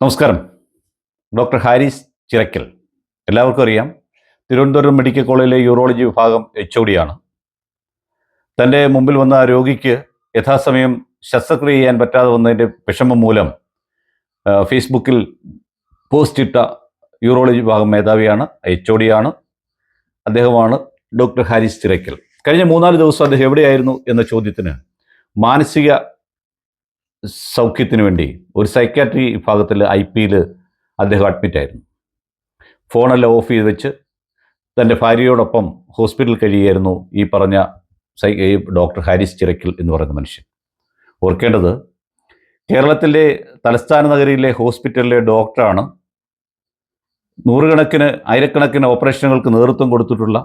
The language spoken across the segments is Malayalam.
നമസ്കാരം. ഡോക്ടർ ഹാരിസ് ചിറക്കൽ എല്ലാവർക്കും അറിയാം തിരുവനന്തപുരം മെഡിക്കൽ കോളേജിലെ യൂറോളജി വിഭാഗം എച്ച് ഒ ഡിയാണ് തന്റെ മുമ്പിൽ വന്ന രോഗിക്ക് യഥാസമയം ശസ്ത്രക്രിയ ചെയ്യാൻ പറ്റാതെ വന്നതിന്റെ വിഷമം മൂലം ഫേസ്ബുക്കിൽ പോസ്റ്റ് ഇട്ട യൂറോളജി വിഭാഗം മേധാവിയാണ് എച്ച് ഒ ഡിയാണ് അദ്ദേഹമാണ് ഡോക്ടർ ഹാരിസ് ചിറക്കൽ കഴിഞ്ഞ മൂന്നാൽ ദിവസം അദ്ദേഹം എവിടെയായിരുന്നു എന്ന ചോദ്യത്തിന് മാനസിക സൗഖ്യത്തിന് വേണ്ടി ഒരു സൈക്കാട്രി വിഭാഗത്തിൽ ഐ പിയിൽ അദ്ദേഹം അഡ്മിറ്റായിരുന്നു ഫോണെല്ലാം ഓഫ് ചെയ്ത് വെച്ച് തന്റെ ഭാര്യയോടൊപ്പം ഹോസ്പിറ്റലിൽ കഴിയുകയായിരുന്നു ഈ പറഞ്ഞ സൈ ഈ ഡോക്ടർ ഹാരിസ് ചിറക്കിൽ എന്ന് പറയുന്ന മനുഷ്യൻ. ഓർക്കേണ്ടത് കേരളത്തിലെ തലസ്ഥാന നഗരിയിലെ ഹോസ്പിറ്റലിലെ ഡോക്ടറാണ് നൂറുകണക്കിന് ആയിരക്കണക്കിന് ഓപ്പറേഷനുകൾക്ക് നേതൃത്വം കൊടുത്തിട്ടുള്ള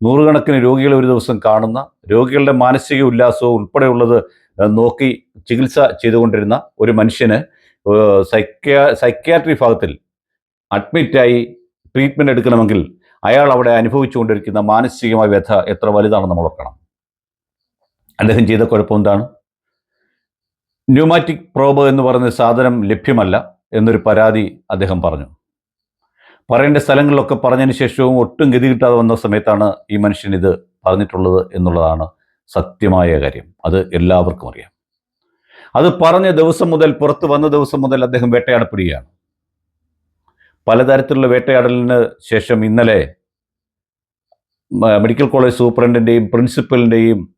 നൂറുകണക്കിന് രോഗികളെ ഒരു ദിവസം കാണുന്ന രോഗികളുടെ മാനസിക ഉല്ലാസവും ഉൾപ്പെടെയുള്ളത് നോക്കി ചികിത്സ ചെയ്തുകൊണ്ടിരുന്ന ഒരു മനുഷ്യന് സൈക്യ സൈക്യാ സൈക്യാട്രി ഭാഗത്തിൽ അഡ്മിറ്റായി ട്രീറ്റ്മെന്റ് എടുക്കണമെങ്കിൽ അയാൾ അവിടെ അനുഭവിച്ചുകൊണ്ടിരിക്കുന്ന മാനസികമായ വ്യഥ എത്ര വലുതാണെന്ന് നമ്മൾ ഓർക്കണം. അദ്ദേഹം ചെയ്ത കുഴപ്പം എന്താണ്? ന്യൂമാറ്റിക് പ്രോബ് എന്ന് പറയുന്ന സാധനം ലഭ്യമല്ല എന്നൊരു പരാതി അദ്ദേഹം പറഞ്ഞു. പറയേണ്ട സ്ഥലങ്ങളിലൊക്കെ പറഞ്ഞതിന് ശേഷവും ഒട്ടും ഗതി കിട്ടാതെ വന്ന സമയത്താണ് ഈ മനുഷ്യൻ ഇത് പറഞ്ഞിട്ടുള്ളത് എന്നുള്ളതാണ് സത്യമായ കാര്യം. അത് എല്ലാവർക്കും അറിയാം. അത് പറഞ്ഞ ദിവസം മുതൽ പുറത്ത് വന്ന ദിവസം മുതൽ അദ്ദേഹം വേട്ടയാടപ്പെടുകയാണ്. പലതരത്തിലുള്ള വേട്ടയാടലിന് ശേഷം ഇന്നലെ മെഡിക്കൽ കോളേജ് സൂപ്രണ്ടിന്റെയും പ്രിൻസിപ്പലിന്റെയും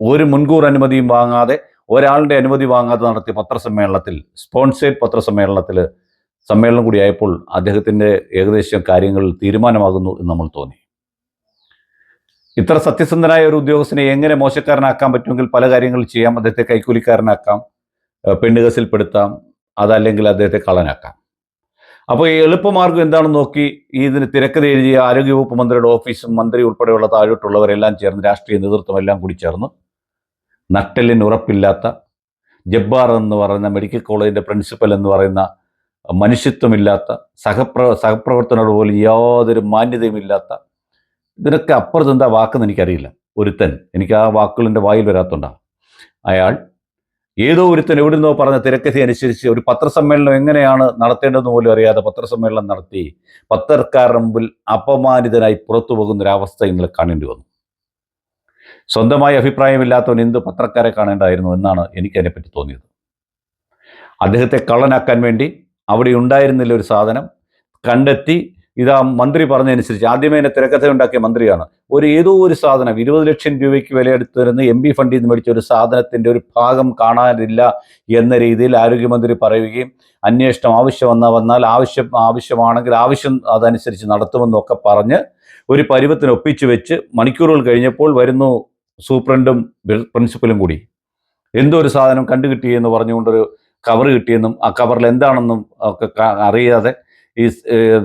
ഒരു മുൻകൂർ അനുമതിയും വാങ്ങാതെ ഒരാളുടെ അനുമതി വാങ്ങാതെ നടത്തിയ പത്രസമ്മേളനത്തിൽ സ്പോൺസേഡ് പത്രസമ്മേളനത്തിൽ സമ്മേളനം കൂടിയായപ്പോൾ അദ്ദേഹത്തിന്റെ ഏകദേശം കാര്യങ്ങൾ തീരുമാനമാകുന്നു എന്ന് നമ്മൾ തോന്നി. ഇത്ര സത്യസന്ധനായ ഒരു ഉദ്യോഗസ്ഥനെ എങ്ങനെ മോശക്കാരനാക്കാൻ പറ്റുമെങ്കിൽ പല കാര്യങ്ങൾ ചെയ്യാം അദ്ദേഹത്തെ കൈക്കൂലിക്കാരനാക്കാം പെണ്ണുകസിൽപ്പെടുത്താം അതല്ലെങ്കിൽ അദ്ദേഹത്തെ കള്ളനാക്കാം. അപ്പോൾ ഈ എളുപ്പമാർഗം എന്താണെന്ന് നോക്കി ഇതിന് തിരക്കഥ എഴുതിയ ആരോഗ്യവകുപ്പ് മന്ത്രിയുടെ ഓഫീസും മന്ത്രി ഉൾപ്പെടെയുള്ള താഴോട്ടുള്ളവരെല്ലാം ചേർന്ന് രാഷ്ട്രീയ നേതൃത്വം എല്ലാം കൂടി ചേർന്ന്. നട്ടലിന് ഉറപ്പില്ലാത്ത ജബ്ബാർ എന്ന് പറയുന്ന മെഡിക്കൽ കോളേജിന്റെ പ്രിൻസിപ്പൽ എന്ന് പറയുന്ന മനുഷ്യത്വമില്ലാത്ത സഹപ്ര സഹപ്രവർത്തനോട് പോലും യാതൊരു മാന്യതയുമില്ലാത്ത ഇതിനൊക്കെ അപ്പുറത്ത് എന്താ വാക്കെന്ന് എനിക്കറിയില്ല. ഒരുത്തൻ. എനിക്ക് ആ വാക്കുകളിന്റെ വായിൽ വരാത്തോണ്ടാണ് അയാൾ ഏതോ ഒരുത്തൻ എവിടുന്നോ പറഞ്ഞ തിരക്കഥ അനുസരിച്ച് ഒരു പത്രസമ്മേളനം എങ്ങനെയാണ് നടത്തേണ്ടതെന്ന് പോലും അറിയാതെ പത്രസമ്മേളനം നടത്തി പത്രക്കാരുടെ മുമ്പിൽ അപമാനിതനായി പുറത്തു പോകുന്ന ഒരു അവസ്ഥ ഇന്നലെ കാണേണ്ടി വന്നു. സ്വന്തമായി അഭിപ്രായമില്ലാത്തവൻ എന്ത് പത്രക്കാരെ കാണേണ്ടായിരുന്നു എന്നാണ് എനിക്ക് അതിനെപ്പറ്റി തോന്നിയത്. അദ്ദേഹത്തെ കള്ളനാക്കാൻ വേണ്ടി അവിടെ ഉണ്ടായിരുന്നില്ല ഒരു സാധനം. കണ്ടെത്തി ഇതാ മന്ത്രി പറഞ്ഞതനുസരിച്ച് ആദ്യമേ എന്നെ തിരക്കഥ ഉണ്ടാക്കിയ മന്ത്രിയാണ്. ഒരു ഏതോ ഒരു സാധനം ഇരുപത് ലക്ഷം രൂപയ്ക്ക് വിലയെടുത്തിരുന്ന് എം പി ഫണ്ടിൽ നിന്ന് മേടിച്ച ഒരു സാധനത്തിന്റെ ഒരു ഭാഗം കാണാനില്ല എന്ന രീതിയിൽ ആരോഗ്യമന്ത്രി പറയുകയും അന്വേഷണം ആവശ്യം വന്നാൽ വന്നാൽ ആവശ്യം ആവശ്യമാണെങ്കിൽ ആവശ്യം അതനുസരിച്ച് നടത്തുമെന്നൊക്കെ പറഞ്ഞ് ഒരു പരുവത്തിന് ഒപ്പിച്ചു വെച്ച് മണിക്കൂറുകൾ കഴിഞ്ഞപ്പോൾ വരുന്നു സൂപ്രണ്ടും പ്രിൻസിപ്പലും കൂടി. എന്തോ ഒരു സാധനം കണ്ടു കിട്ടിയെന്ന് പറഞ്ഞുകൊണ്ടൊരു കവർ കിട്ടിയെന്നും ആ കവറിൽ എന്താണെന്നും ഒക്കെ അറിയാതെ ഈ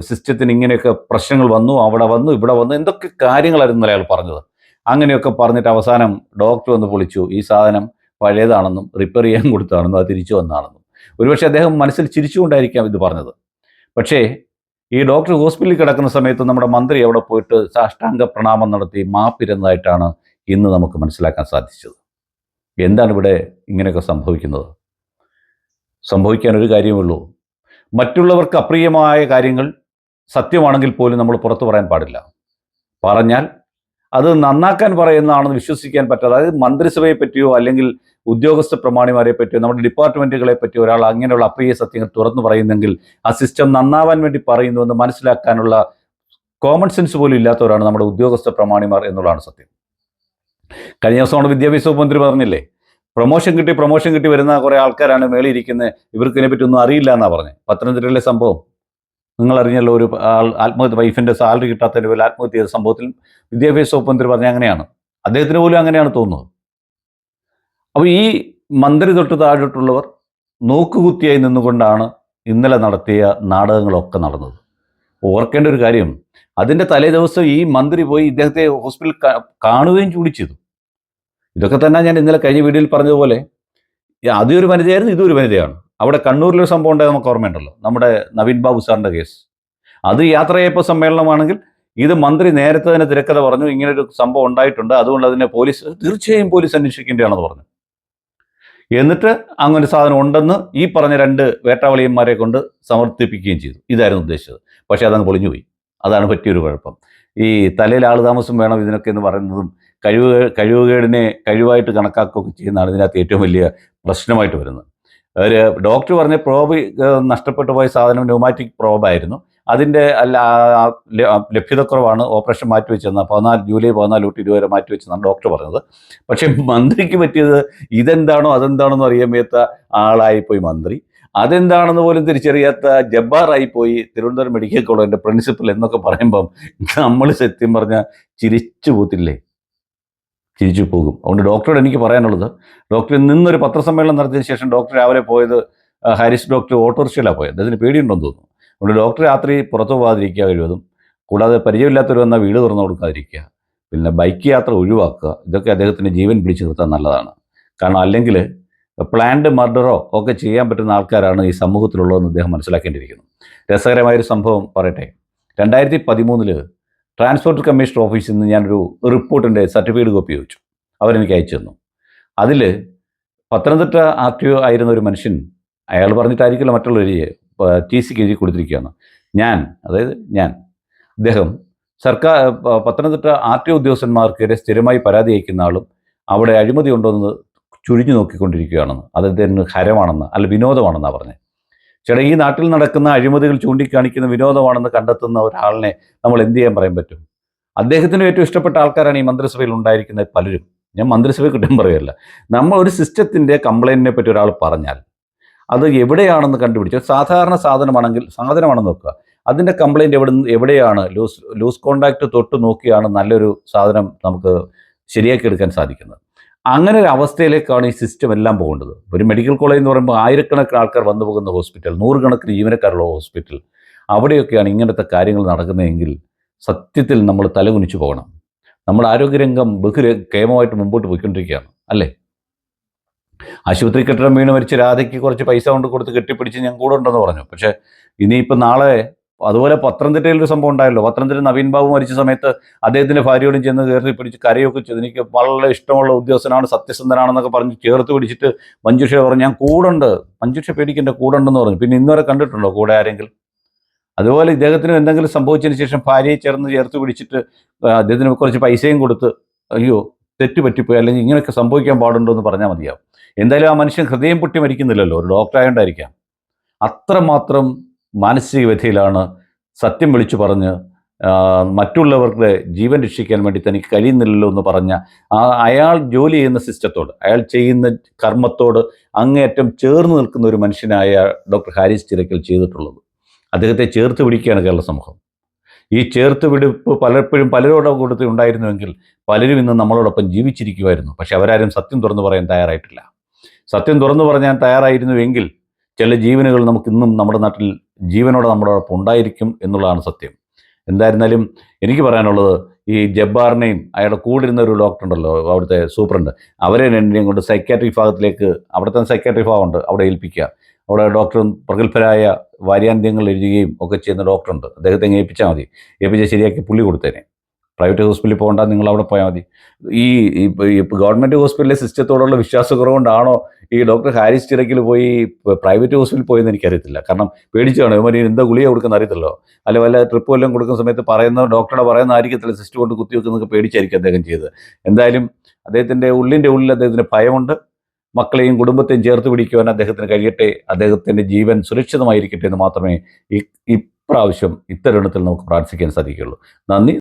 സിസ്റ്റത്തിന് ഇങ്ങനെയൊക്കെ പ്രശ്നങ്ങൾ വന്നു അവിടെ വന്നു ഇവിടെ വന്നു എന്തൊക്കെ കാര്യങ്ങളായിരുന്നു അയാൾ പറഞ്ഞത്. അങ്ങനെയൊക്കെ പറഞ്ഞിട്ട് അവസാനം ഡോക്ടർ വന്ന് വിളിച്ചു ഈ സാധനം പഴയതാണെന്നും റിപ്പയർ ചെയ്യാൻ കൊടുത്താണെന്നും അത് തിരിച്ചു വന്നാണെന്നും ഒരുപക്ഷെ അദ്ദേഹം മനസ്സിൽ ചിരിച്ചുകൊണ്ടായിരിക്കാം ഇത് പറഞ്ഞത്. പക്ഷേ ഈ ഡോക്ടർ ഹോസ്പിറ്റലിൽ കിടക്കുന്ന സമയത്ത് നമ്മുടെ മന്ത്രി അവിടെ പോയിട്ട് സാഷ്ടാംഗ പ്രണാമം നടത്തി മാപ്പിരുന്നതായിട്ടാണ് ഇന്ന് നമുക്ക് മനസ്സിലാക്കാൻ സാധിച്ചത്. എന്താണ് ഇവിടെ ഇങ്ങനെയൊക്കെ സംഭവിക്കുന്നത്? സംഭവിക്കാൻ ഒരു കാര്യമുള്ളൂ മറ്റുള്ളവർക്ക് അപ്രിയമായ കാര്യങ്ങൾ സത്യമാണെങ്കിൽ പോലും നമ്മൾ പുറത്തു പറയാൻ പാടില്ല. പറഞ്ഞാൽ അത് നന്നാക്കാൻ പറയുന്നതാണെന്ന് വിശ്വസിക്കാൻ പറ്റാതെ അതായത് മന്ത്രിസഭയെ പറ്റിയോ അല്ലെങ്കിൽ ഉദ്യോഗസ്ഥ പ്രമാണിമാരെ പറ്റിയോ നമ്മുടെ ഡിപ്പാർട്ട്മെന്റുകളെ പറ്റിയോ ഒരാൾ അങ്ങനെയുള്ള അപ്രിയ സത്യങ്ങൾ തുറന്നു പറയുന്നെങ്കിൽ ആ സിസ്റ്റം നന്നാവാൻ വേണ്ടി പറയുന്നു എന്ന് മനസ്സിലാക്കാനുള്ള കോമൺ സെൻസ് പോലും ഇല്ലാത്തവരാണ് നമ്മുടെ ഉദ്യോഗസ്ഥ പ്രമാണിമാർ എന്നുള്ളതാണ് സത്യം. കഴിഞ്ഞ ദിവസം നമ്മുടെ വിദ്യാഭ്യാസ മന്ത്രി പറഞ്ഞില്ലേ? പ്രൊമോഷൻ കിട്ടി പ്രൊമോഷൻ കിട്ടി വരുന്ന കുറേ ആൾക്കാരാണ് മേളിൽ ഇരിക്കുന്നത് ഇവർക്ക് ഇതിനെപ്പറ്റി ഒന്നും അറിയില്ല എന്നാണ് പറഞ്ഞത് പത്തനംതിട്ടയിലെ സംഭവം. നിങ്ങൾ അറിഞ്ഞല്ലോ ഒരു ആൾ ആത്മഹത്യ വൈഫിന്റെ സാലറി കിട്ടാത്തതിന്റെ പേരിൽ ആത്മഹത്യ ചെയ്ത സംഭവത്തിൽ വിദ്യാഭ്യാസ വകുപ്പ് മന്ത്രി പറഞ്ഞ അങ്ങനെയാണ്. അദ്ദേഹത്തിന് പോലും അങ്ങനെയാണ് തോന്നുന്നത്. അപ്പോൾ ഈ മന്ത്രി തൊട്ട് താഴോട്ടുള്ളവർ നോക്കുകുത്തിയായി നിന്നുകൊണ്ടാണ് ഇന്നലെ നടത്തിയ നാടകങ്ങളൊക്കെ നടന്നത്. ഓർക്കേണ്ട ഒരു കാര്യം അതിന്റെ തലേ ദിവസം ഈ മന്ത്രി പോയി ഇദ്ദേഹത്തെ ഹോസ്പിറ്റലിൽ കാണുകയും കൂടി ചെയ്തു. ഇതൊക്കെ തന്നെ ഞാൻ ഇന്നലെ കഴിഞ്ഞ വീഡിയോയിൽ പറഞ്ഞതുപോലെ ഒരു വനിതയായിരുന്നു ഇതൊരു വനിതയാണ്. അവിടെ കണ്ണൂരിലൊരു സംഭവം ഉണ്ടായത് നമുക്ക് ഓർമ്മയുണ്ടല്ലോ. നമ്മുടെ നവീൻ ബാബു സാറിന്റെ കേസ്. അത് യാത്രയയപ്പ സമ്മേളനമാണെങ്കിൽ ഇത് മന്ത്രി നേരത്തെ തന്നെ തിരക്കഥ പറഞ്ഞു ഇങ്ങനൊരു സംഭവം ഉണ്ടായിട്ടുണ്ട് അതുകൊണ്ട് അതിനെ പോലീസ് തീർച്ചയായും പോലീസ് അന്വേഷിക്കേണ്ടതാണെന്ന് പറഞ്ഞു. എന്നിട്ട് അങ്ങനൊരു സാധനം ഉണ്ടെന്ന് ഈ പറഞ്ഞ രണ്ട് വേട്ടാവളിയന്മാരെ കൊണ്ട് സമർത്ഥിപ്പിക്കുകയും ചെയ്തു. ഇതായിരുന്നു ഉദ്ദേശിച്ചത്. പക്ഷേ അതങ്ങ് പൊളിഞ്ഞുപോയി. അതാണ് പറ്റിയൊരു കുഴപ്പം. ഈ തലയിൽ ആൾ താമസം വേണം ഇതിനൊക്കെ എന്ന് പറയുന്നതും കഴിവ് കഴിവുകേടിനെ കഴിവായിട്ട് കണക്കാക്കുകയൊക്കെ ചെയ്യുന്നതാണ് ഇതിനകത്ത് ഏറ്റവും വലിയ പ്രശ്നമായിട്ട് വരുന്നത്. ഒരു ഡോക്ടർ പറഞ്ഞ പ്രോബ് നഷ്ടപ്പെട്ടു പോയ സാധനം ന്യൂമാറ്റിക് പ്രോബായിരുന്നു അതിന്റെ അല്ല ലഭ്യതക്കുറവാണ് ഓപ്പറേഷൻ മാറ്റിവെച്ചെന്ന് പതിനാല് ജൂലൈ പതിനാല് തൊട്ട് മാറ്റി മാറ്റിവെച്ചെന്നാണ് ഡോക്ടർ പറഞ്ഞത്. പക്ഷേ മന്ത്രിക്ക് പറ്റിയത് ഇതെന്താണോ അതെന്താണോ എന്ന് അറിയാൻ വയ്യാത്ത ആളായിപ്പോയി മന്ത്രി. അതെന്താണെന്ന് പോലും തിരിച്ചറിയാത്ത ജബ്ബാറായി പോയി തിരുവനന്തപുരം മെഡിക്കൽ കോളേജിന്റെ പ്രിൻസിപ്പൽ എന്നൊക്കെ പറയുമ്പം നമ്മൾ സത്യം പറഞ്ഞാൽ ചിരിച്ചു പോത്തില്ലേ ചിരിച്ചു പോകും. അതുകൊണ്ട് ഡോക്ടറോട് എനിക്ക് പറയാനുള്ളത് ഡോക്ടർ നിന്നൊരു പത്രസമ്മേളനം നടത്തിയതിന് ശേഷം ഡോക്ടർ രാവിലെ പോയത് ഹാരിസ് ഡോക്ടർ ഓട്ടോറിക്ഷയിലാണ് പോയത്. അതിന് പേടിയുണ്ടെന്ന് തോന്നുന്നു. അതുകൊണ്ട് ഡോക്ടർ രാത്രി പുറത്തു പോകാതിരിക്കുക കഴിവതും കൂടാതെ പരിചയമില്ലാത്തവർ വന്നാൽ വീട് തുറന്നു കൊടുക്കാതിരിക്കുക പിന്നെ ബൈക്ക് യാത്ര ഒഴിവാക്കുക ഇതൊക്കെ അദ്ദേഹത്തിന്റെ ജീവൻ പിടിച്ചു നിർത്താൻ നല്ലതാണ്. കാരണം അല്ലെങ്കിൽ പ്ലാൻഡ് മർഡറോ ഒക്കെ ചെയ്യാൻ പറ്റുന്ന ആൾക്കാരാണ് ഈ സമൂഹത്തിലുള്ളതെന്ന് അദ്ദേഹം മനസ്സിലാക്കേണ്ടിയിരിക്കുന്നു. രസകരമായൊരു സംഭവം പറയട്ടെ. രണ്ടായിരത്തി പതിമൂന്നിൽ ട്രാൻസ്പോർട്ട് കമ്മീഷണർ ഓഫീസിൽ നിന്ന് ഞാനൊരു റിപ്പോർട്ടിന്റെ സർട്ടിഫിക്കറ്റ് കോപ്പി ചോദിച്ചു. അവരെനിക്ക് അയച്ചു തന്നു. അതിൽ പത്തനംതിട്ട ആർ ടി ഒ ആയിരുന്ന ഒരു മനുഷ്യൻ അയാൾ പറഞ്ഞിട്ടായിരിക്കില്ല മറ്റുള്ളവർ ടി സിക്ക് എഴുതി കൊടുത്തിരിക്കുകയാണ്. ഞാൻ അതായത് ഞാൻ. അദ്ദേഹം സർക്കാർ പത്തനംതിട്ട ആർ ടി ഉദ്യോഗസ്ഥന്മാർക്കെതിരെ സ്ഥിരമായി പരാതി അയക്കുന്ന ആളും അവിടെ അഴിമതി ഉണ്ടോയെന്ന് ചുഴിഞ്ഞു നോക്കിക്കൊണ്ടിരിക്കുകയാണെന്ന്. അദ്ദേഹത്തിന് ഹരമാണെന്ന് അല്ല വിനോദമാണെന്നാണ് പറഞ്ഞത് ചേട്ടാ ഈ നാട്ടിൽ നടക്കുന്ന അഴിമതികൾ ചൂണ്ടിക്കാണിക്കുന്ന വിനോദമാണെന്ന് കണ്ടെത്തുന്ന ഒരാളിനെ നമ്മൾ എന്ത് ചെയ്യാൻ പറയാൻ പറ്റും? അദ്ദേഹത്തിന് ഏറ്റവും ഇഷ്ടപ്പെട്ട ആൾക്കാരാണ് ഈ മന്ത്രിസഭയിൽ ഉണ്ടായിരിക്കുന്ന പലരും. ഞാൻ മന്ത്രിസഭയെ കുറ്റം പറയല്ല. നമ്മൾ ഒരു സിസ്റ്റത്തിന്റെ കംപ്ലൈന്റിനെ പറ്റി ഒരാൾ പറഞ്ഞാൽ അത് എവിടെയാണെന്ന് കണ്ടുപിടിച്ച് സാധാരണ സാധനമാണെങ്കിൽ സാധനമാണെന്ന് നോക്കുക. അതിന്റെ കംപ്ലൈന്റ് എവിടെ എവിടെയാണ്? ലൂസ് ലൂസ് കോണ്ടാക്ട് തൊട്ട് നോക്കിയാണ് നല്ലൊരു സാധനം നമുക്ക് ശരിയാക്കി എടുക്കാൻ സാധിക്കുന്നത്. അങ്ങനെ ഒരു അവസ്ഥയിലേക്കാണ് ഈ സിസ്റ്റം എല്ലാം പോകേണ്ടത്. ഒരു മെഡിക്കൽ കോളേജ് എന്ന് പറയുമ്പോൾ ആയിരക്കണക്കിന് ആൾക്കാർ വന്നു പോകുന്ന ഹോസ്പിറ്റൽ നൂറുകണക്കിന് ജീവനക്കാരുള്ള ഹോസ്പിറ്റൽ അവിടെയൊക്കെയാണ് ഇങ്ങനത്തെ കാര്യങ്ങൾ നടക്കുന്നതെങ്കിൽ സത്യത്തിൽ നമ്മൾ തലകുനിച്ചു പോകണം. നമ്മുടെ ആരോഗ്യരംഗം ബഹു കേമമായിട്ട് മുമ്പോട്ട് പോയിക്കൊണ്ടിരിക്കുകയാണ് അല്ലേ? ആശുപത്രി കെട്ടിടം വീണ് മരിച്ച് രാധയ്ക്ക് കുറച്ച് പൈസ കൊണ്ട് കൊടുത്ത് കെട്ടിപ്പിടിച്ച് ഞാൻ കൂടെ ഉണ്ടെന്ന് പറഞ്ഞു. പക്ഷേ ഇനിയിപ്പോൾ നാളെ അതുപോലെ പത്തനംതിട്ടയിൽ ഒരു സംഭവം ഉണ്ടായല്ലോ. പത്തനംതിട്ട നവീൻ ബാബു മരിച്ച സമയത്ത് അദ്ദേഹത്തിന്റെ ഭാര്യയോടും ചെന്ന് കയറി പിടിച്ച് കരയൊക്കെ ചെയ്ത്. എനിക്ക് വളരെ ഇഷ്ടമുള്ള ഉദ്യോഗസ്ഥനാണ് സത്യസന്ധനാണെന്നൊക്കെ പറഞ്ഞ് ചേർത്ത് പിടിച്ചിട്ട് മഞ്ജുഷ പറഞ്ഞു ഞാൻ കൂടുണ്ട്. മഞ്ജുഷ പേടിക്കേണ്ട കൂടുണ്ടെന്ന് പറഞ്ഞു. പിന്നെ ഇന്നുവരെ കണ്ടിട്ടുണ്ടോ കൂടെ ആരെങ്കിലും? അതുപോലെ ഇദ്ദേഹത്തിന് എന്തെങ്കിലും സംഭവിച്ചതിന് ശേഷം ഭാര്യയെ ചേർന്ന് ചേർത്ത് പിടിച്ചിട്ട് അദ്ദേഹത്തിന് കുറച്ച് പൈസയും കൊടുത്ത് അയ്യോ തെറ്റ് പറ്റിപ്പോയി അല്ലെങ്കിൽ ഇങ്ങനെയൊക്കെ സംഭവിക്കാൻ പാടുണ്ടോ എന്ന് പറഞ്ഞാൽ മതിയാവും. എന്തായാലും ആ മനുഷ്യൻ ഹൃദയം പൊട്ടി മരിക്കുന്നില്ലല്ലോ. ഒരു ഡോക്ടറായോണ്ടായിരിക്കാം. അത്രമാത്രം മാനസിക വ്യഥയിലാണ് സത്യം വിളിച്ചു പറഞ്ഞ് മറ്റുള്ളവരുടെ ജീവൻ രക്ഷിക്കാൻ വേണ്ടി തനിക്ക് കഴിയുന്നില്ലല്ലോ എന്ന് പറഞ്ഞ ആ അയാൾ ജോലി ചെയ്യുന്ന സിസ്റ്റത്തോട് അയാൾ ചെയ്യുന്ന കർമ്മത്തോട് അങ്ങേയറ്റം ചേർന്ന് നിൽക്കുന്ന ഒരു മനുഷ്യനായ ഡോക്ടർ ഹാരിസ് ചിരക്കൽ ചെയ്തിട്ടുള്ളത്. അദ്ദേഹത്തെ ചേർത്ത് പിടിക്കുകയാണ് കേരള സമൂഹം. ഈ ചേർത്ത് പിടിപ്പ് പലപ്പോഴും പലരോടും കൂടുതൽ ഉണ്ടായിരുന്നുവെങ്കിൽ പലരും ഇന്ന് നമ്മളോടൊപ്പം ജീവിച്ചിരിക്കുമായിരുന്നു. പക്ഷെ അവരാരും സത്യം തുറന്നു പറയാൻ തയ്യാറായിട്ടില്ല. സത്യം തുറന്നു പറഞ്ഞാൽ തയ്യാറായിരുന്നുവെങ്കിൽ ചില ജീവനുകൾ നമുക്ക് ഇന്നും നമ്മുടെ നാട്ടിൽ ജീവനോടെ നമ്മളോടൊപ്പം ഉണ്ടായിരിക്കും എന്നുള്ളതാണ് സത്യം. എന്തായിരുന്നാലും എനിക്ക് പറയാനുള്ളത് ഈ ജബ്ബാറിനെയും അയാളുടെ കൂടെ ഇരുന്ന ഒരു ഡോക്ടർ ഉണ്ടല്ലോ അവിടുത്തെ സൂപ്രണ്ട്. അവരെ രണ്ടിനെയും കൊണ്ട് സൈക്കാട്രിക് ഭാഗത്തിലേക്ക് അവിടുത്തെ സൈക്കാട്രിക് ഭാഗമുണ്ട് അവിടെ ഏൽപ്പിക്കുക. അവിടെ ഡോക്ടറും പ്രഗത്ഭരായ വാര്യാന്ത്യങ്ങൾ എഴുതുകയും ഒക്കെ ചെയ്യുന്ന ഡോക്ടറുണ്ട് അദ്ദേഹത്തെ ഏൽപ്പിച്ചാൽ മതി. ഏൽപ്പിച്ചാൽ ശരിയാക്കി പുള്ളി കൊടുത്തേനെ. പ്രൈവറ്റ് ഹോസ്പിറ്റലിൽ പോകണ്ട നിങ്ങൾ അവിടെ പോയാൽ മതി. ഈ ഗവൺമെന്റ് ഹോസ്പിറ്റലിലെ സിസ്റ്റത്തോടുള്ള വിശ്വാസക്കുറവുകൊണ്ടാണോ ഈ ഡോക്ടർ ഹാരിസ് ചിറക്കിൽ പോയി പ്രൈവറ്റ് ഹോസ്പിറ്റലിൽ പോയെന്ന് എനിക്കറിയത്തില്ല. കാരണം പേടിച്ചാണ് ഇവർ എന്താ ഗുളിക കൊടുക്കുന്ന അറിയത്തില്ലോ അല്ല വല്ല ട്രിപ്പ് വല്ലതും കൊടുക്കുന്ന സമയത്ത് പറയുന്ന ഡോക്ടറുടെ പറയുന്ന ആയിരിക്കത്തില്ല സിസ്റ്റം കൊണ്ട് കുത്തി വെക്കുന്നതൊക്കെ പേടിച്ചായിരിക്കും അദ്ദേഹം ചെയ്തത്. എന്തായാലും അദ്ദേഹത്തിന്റെ ഉള്ളിന്റെ ഉള്ളിൽ അദ്ദേഹത്തിന് ഭയമുണ്ട്. മക്കളെയും കുടുംബത്തെയും ചേർത്ത് പിടിക്കുവാൻ അദ്ദേഹത്തിന് കഴിയട്ടെ. അദ്ദേഹത്തിന്റെ ജീവൻ സുരക്ഷിതമായിരിക്കട്ടെ എന്ന് മാത്രമേ ഈ ഇപ്രാവശ്യം ഇത്തരണത്തിൽ നമുക്ക് പ്രാർത്ഥിക്കാൻ സാധിക്കുകയുള്ളൂ. നന്ദി.